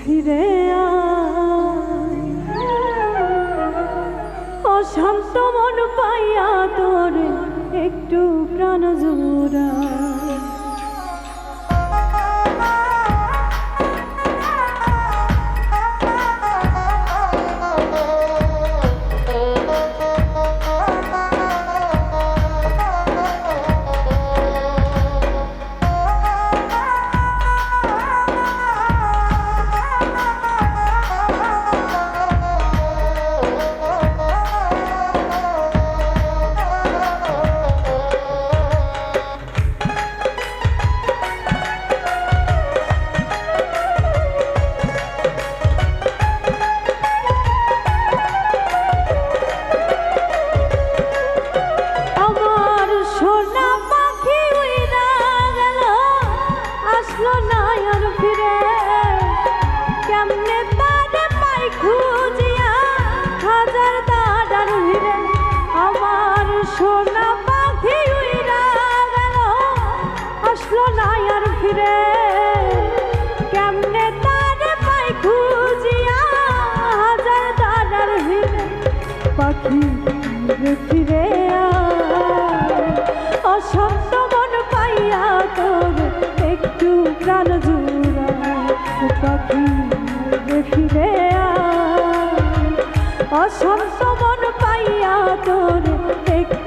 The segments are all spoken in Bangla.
ফিরে আয়। অশান্ত মন ফিরে আয়। মন পাইয়া তোর একটু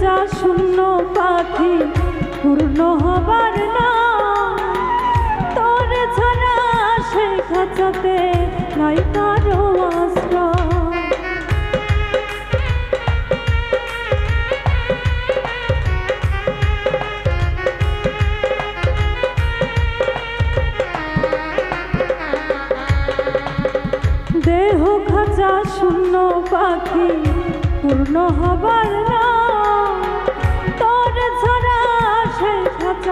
খাঁচা শূন্য পাখি পূর্ণ হবার না তোর ছাড়া সে খাঁচাতে নাই কারও দেহ খাঁচা শূন্য পাখি পূর্ণ হবার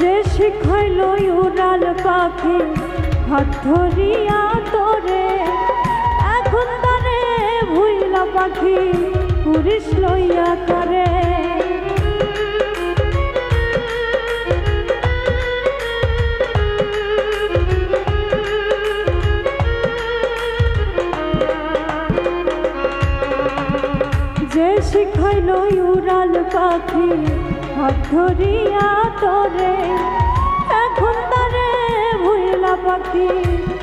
যে শিখাইল উড়াল পাখি হাত ধরিয়া তোরে। এখন তারে ভুইলা পাখি পুরিশ লইয়া করে যে শিখাইল উড়াল পাখি ধরিয়া তোরে, এখন তারে ভুইলা পাখি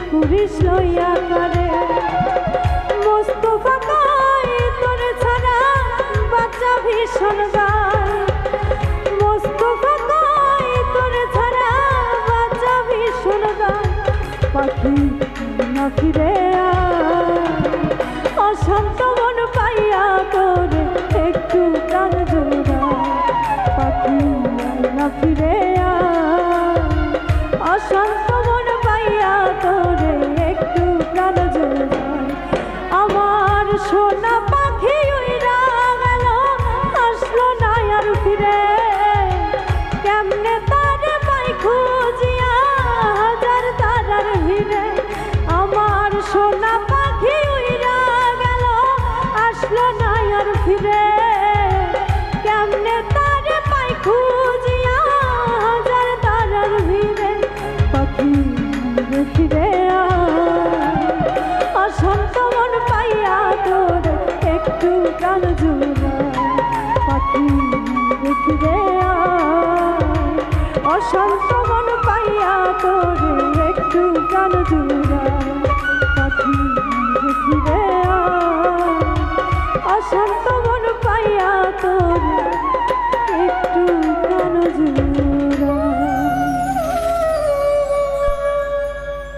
পুরিশ লইয়া করে। মোস্তফা কয় তোরে ছাড়া বাচ্চা ভীষণ গায়। মোস্তফা কয় তোরে ছাড়া বাচ্চা ভীষণ গায়। পাখি না ফিরে আসলো না আর ফিরে কেমনে তারে পাই খুঁজিয়া হাজার তারার ভিড়ে পাখি ফিরে আয়। অশান্ত মন পাইয়া তোর একটু প্রাণ জোড়া পাখি ফিরে আয়। মন পাইয়া তোর একটু প্রাণ জোড়া